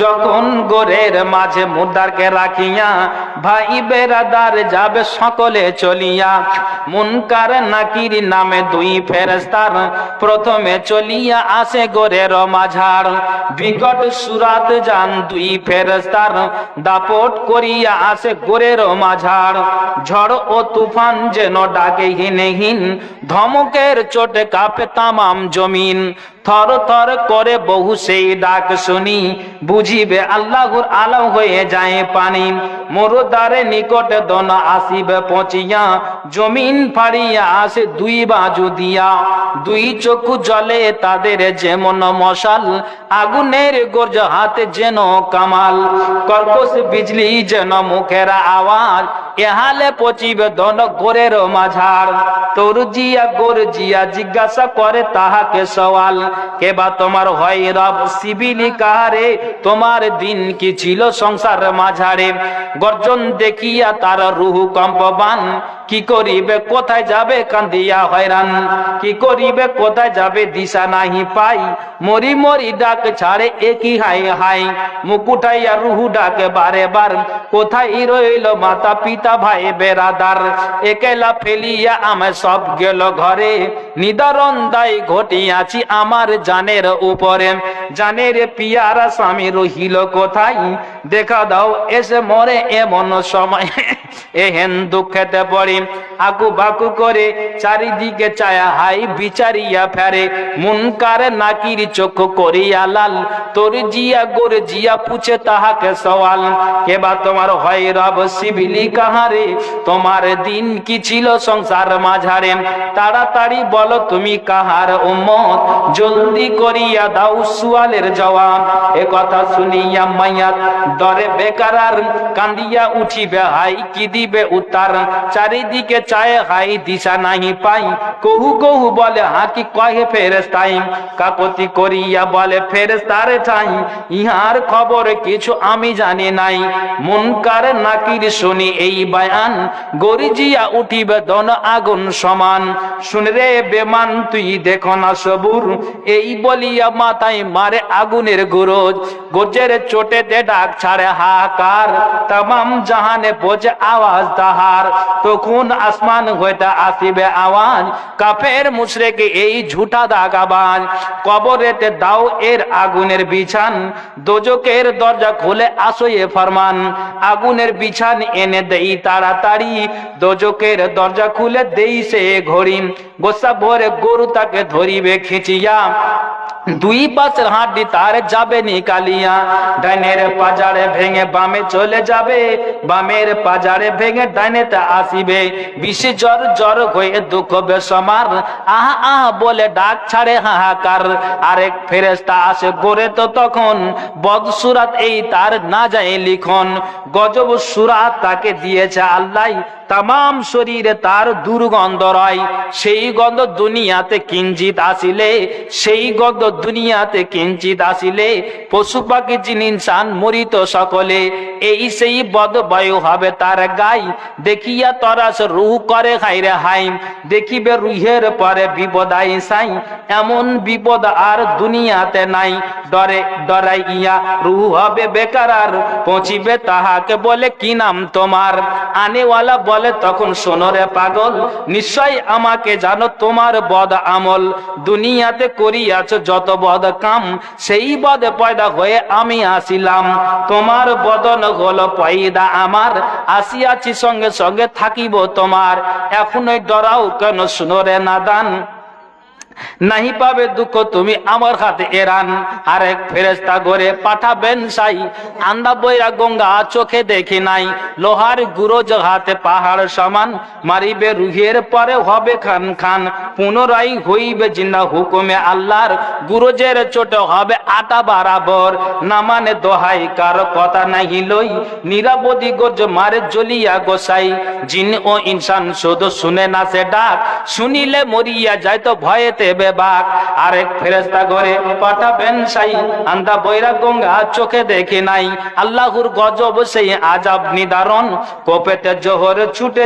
যখন গোরের মাঝে মুদ্রাকে রাখিয়া, ভাই বেরাদার যাবে সকলে চলিয়া। মুনকার নাকির নামে দুই ফেরেস্তার প্রথমে চলিয়া আসে গোরের মাঝার বিকট সুরাত যান দুই ফেরেস্তার দাপট করিয়া আসে গোরের মাঝার ঝড় ও তুফান যেন ডাকে হিনেহীন ধমকের চোটে কাঁপে তামাম জমিন। থর থর করে বহু সেই ডাক শুনি, বুঝিবে আল্লাহর আলম হয়ে যায় পানি। মোরদারে নিকটে দনা আসিবে পচিয়া, জমিন ফাড়িয়া আসে দুই বাজু দিয়া। দুই চক্ষু জলে তাদের যেমন মশাল, আগুনের গর্জ হাতে যেন কামাল। কর্কশ বিজলি যেন মুখের আওয়াজ এহালে পচিবে দন গোরের মাঝার। তোর জিয়া গোর জিয়া জিজ্ঞাসা করে তাহাকে সওয়াল কেবা তোমার হয় রব সিবিলি কাহারে? তোমার দিন কি ছিল সংসার মাঝারে? গর্জন দেখিয়া তার রুহু কম্পবান কি করিবে, কোথায় যাবে কান্দিয়া হয়রান? কি করিবে, কোথায় যাবে দিশা নাহি পাই? মরি মরি ডাক ছাড়ে একই হাই হাই মুকুটাইয়া রুহু ডাকে বারে বার। কোথায় রইল মাতা পিতা ভাই বেরাদার? একেলা ফেলিয়া আমি সব গেল ঘরে। নিদারণ দায় ঘটিয়াছি আমার জানের উপরে। জানের পিয়ারা স্বামী রহিল কোথায়? দেখা দাও, এসে মরে এমন সময়। এহেন দুঃখেতে পড়ি আকু বাকু করে চারিদিকে চায়া হাই বিচারিয়া ফেরে। মুনকার নাকির চোখ করিয়া লাল, তোর জিয়া গোর জিয়া পুছে তাহাকে সওয়াল। কেবা তোমার হয় রব শিবিলি কাহারে? তোমার দিন কি ছিল সংসার মাঝারে? তাড়াতাড়ি বলো তুমি কাহার উম্মত? জলদি করিয়া দাও সুয়ালের জবাব এ কথা শুনিয়া মাইয়া ডরে বেকারার কান্দিয়া উঠিবে, হাই কি দিবে উত্তর? চারিদিকে চায় হাই দিশা নাহি পাই, কহু কহু বলে হাকি কহে ফেরেস্তাই কাকতি করিয়া বলে ফেরেস্তারে ঠাই, ইহার খবর কিছু আমি জানি নাই। মুনকার নাকির শুনি এই বায়ান, গরিজিয়া উঠিবে দন আগুন সমান। শুন রে বেমান, তুই দেখো না সবুর, এই বলিয়া মাথায় মারে আগুনের গুরজ গোজের চোটেতে ডাক ছাড়ে হাহাকার, তামাম জাহানে বোঝে আওয়াজ তাহার। তখন আসমান হইতে আসিবে আওয়াজ, কাফের মুশরেকে এই ঝুঠা দাগাবাজ কবরেতে দাও এর আগুনের বিছান দোজকের দরজা খুলে আসয়ে ফরমান। আগুনের বিছান এনে দেই তাড়াতাড়ি দোজকের দরজা খুলে দেই সে ঘড়ি। গোসা ভরে গরু তাকে ধরিবে খিচিয়া দুই পাশের হাড্ডি তার যাবে নিকালিয়া ডাইনের পাজারে ভেঙে বামে চলে যাবে। বামের পাজারে ভেঙে ডাইনেতে আসিবে। বিশে জ্বর জ্বর হয়ে দুঃখ বেসমার আহা আহা বলে ডাক ছাড়ে হাহাকার। আরেক ফেরেস্তা আসে গড়ে তো তখন। বদসুরাত এই তার না যায় লিখন। গজব সুরাত তাকে দিয়েছে আল্লাহ। তাম শরীরে তার দুর্গন্ধ রয়। সেই গন্ধ দুনিয়াতে কিঞ্চিত আসিলে, সেই গন্ধ দুনিয়াতে কিঞ্চিত আসিলে, পশু পাখি ইনসান, মরিত সকলে, এই সেই বদবায়ু হবে তার গাই। দেখিয়া তরাস রুহ করে হাইরে হাইম, দেখিবে রুহের পরে বিপদ আইসাই এমন বিপদ আর দুনিয়াতে নাই, ডরে ডরাই ইয়া রুহ হবে বেকার আর, পৌঁছিবে তাহাকে বলে কি নাম তোমার? আনেওয়ালা তখন সোনরে পাগল নিশ্চয় আমাকে জানো তোমার বদ আমল। দুনিয়াতে করিয়াছ যত বদ কাম, সেই বদ পয়দা হয়ে আমি আসিলাম। তোমার বদন হলো পয়দা আমার, আসিয়াছি সঙ্গে সঙ্গে থাকিব তোমার। এখনই ডরাও কেন সোনরে নাদান। নাহি পাবে দুঃখ, তুমি আমার হাতে এরান আরেক ফেরেস্তা গড়ে পাঠাবেন সাই। আন্দা বইরা গঙ্গা চোখে দেখি নাই। লোহার গুরোজ হাতে পাহাড় সমান। মারিবে রুহের পরে হবে খান খান। পুনরায় হইবে জিন্দা হুকুমে আল্লাহর। গুরোজের চোট হবে আটা বারাবর। না মানে দোহাই কারও কথা নাহি লই। নিরাপদি গর্জ মারে জ্বলিয়া গোসাই। জিন ও ইনসান শুধু শুনে না সে ডাক। শুনিলে মরিয়া যায় তো ভয়েতে দেবে বাঘ। আরেক ফেরেস্তা পাঠাবেন সাই আন্দা বৈরা গঙ্গা চোখে নাই। আল্লাহর গজব সেই আজাব নিদারণ। কোপেতে ছুটে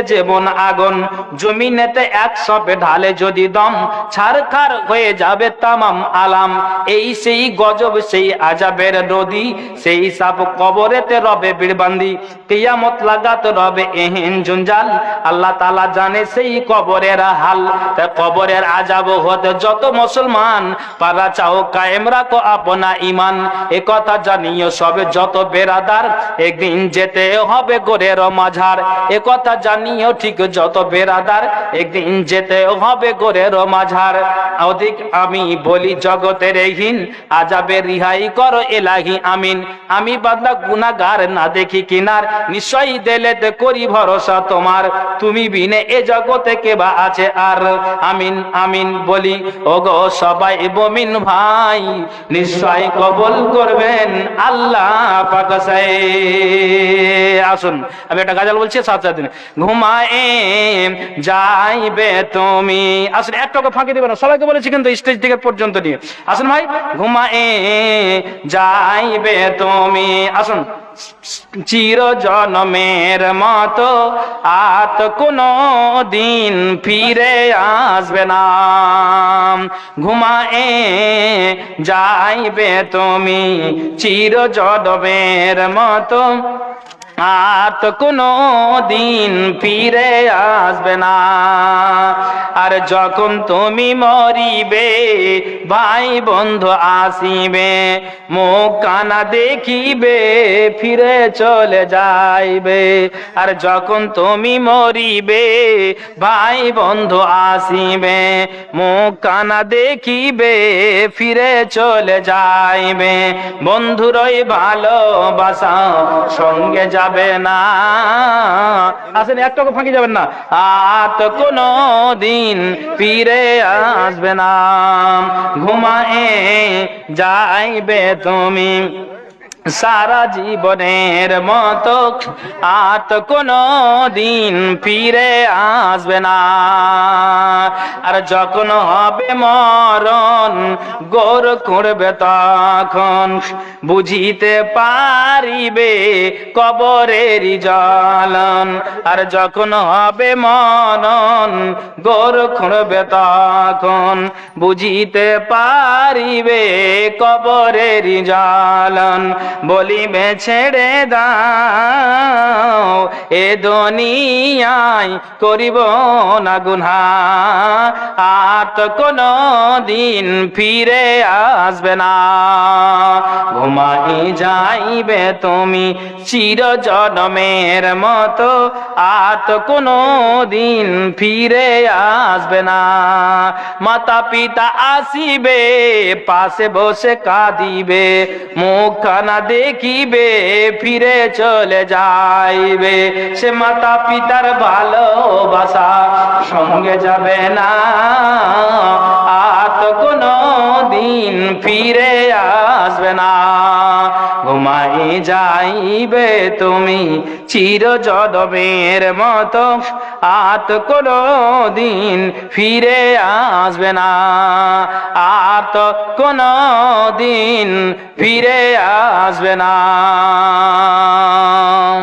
আগুন। জমিনেতে এক সপে ঢালে যদি দম। ছারখার হয়ে যাবে তামাম আলাম। এই সেই গজব, সেই আজাবের নদী। সেই সাপ কবরেতে রবে বিড়বান্দি কিয়ামত লাগাত রবে এহেন জঞ্জাল। আল্লাহ তালা জানে সেই কবরের হাল। কবরের আজাব হতে যত মুসলমান, পারা চাও কায়েম রাখো আপনা ইমান এ কথা জানিও সবে যত বেরাদার, একদিন যেতে হবে গোরের মাঝার। এ কথা জানিও ঠিক যত বেরাদার, একদিন যেতে হবে গোরের মাঝার। অধিক আমি বলি জগতের হীন আজাবে রিহাই করো এলাহি আমিন। আমি বান্দা গুনাগার না দেখি কিনার, নিশ্চয়ই দেলেতে করি ভরসা তোমার। তুমি বিনে এ জগতে কে বা আছে আর? আমিন আমিন বলি ওগো সবাই বমিন ভাই নিশ্চয় কবল করবেন আল্লাহ আসুন, আমি একটা গাজাল বলছি, সাত দিন। যাইবে তুমি। আসুন ফাঁকি দেবে না, সবাইকে বলেছি কিন্তু স্টেজ থেকে পর্যন্ত নিয়ে। আসুন ভাই, ঘুমায়ে যাইবে তুমি। আসুন চির জনমের মতো আত কোনো দিন ফিরে আসবে না। ঘুমায়ে যাইবে তুমি চির জনমের মতো। আর তো কোনো দিন ফিরে আসবে না। আর যখন তুমি মরিবে, ভাই বন্ধু আসিবে, মুখ কানা দেখিবে, ফিরে চলে যাইবে। আর যখন তুমি মরিবে, ভাই বন্ধু আসিবে, মুখ কানা দেখিবে, ফিরে চলে যাইবে। বন্ধুরই ভালোবাসা সঙ্গে যাবে না। আসেন একটাকে ফাঁকি যাবেন না। আত কোনো দিন ফিরে আসবে না। ঘুমায় যাইবে তুমি। সারা জীবনের মতো আর তো কোনো দিন ফিরে আসবে না। আর যখন হবে মরণ, গোর করবে তখন বুঝিতে পারিবে কবরের জ্বালন। আর যখন হবে মরণ, গোর খুঁড়বে তখন বুঝিতে পারিবে কবরের জ্বালন। বলিবে, ছেড়ে দাও, এ দুনিয়ায় করিব না গুনহা। আর তো কোনো দিন ফিরে আসবে না। ঘুমাই যাইবে তুমি চির জনমের মতো। আর তো কোনো দিন ফিরে আসবে না। মাতা পিতা আসিবে, পাশে বসে কাঁদিবে মুখ খানা দেখিবে, ফিরে চলে যাইবে। সে মাতা পিতার ভালোবাসা সঙ্গে যাবে না। আর কোনো দিন ফিরে আসবে না। ঘুমাই যাইবে তুমি চির যদবের মতো। আত কোনো দিন ফিরে আসবে না। আত কোনো দিন ফিরে আসবে না।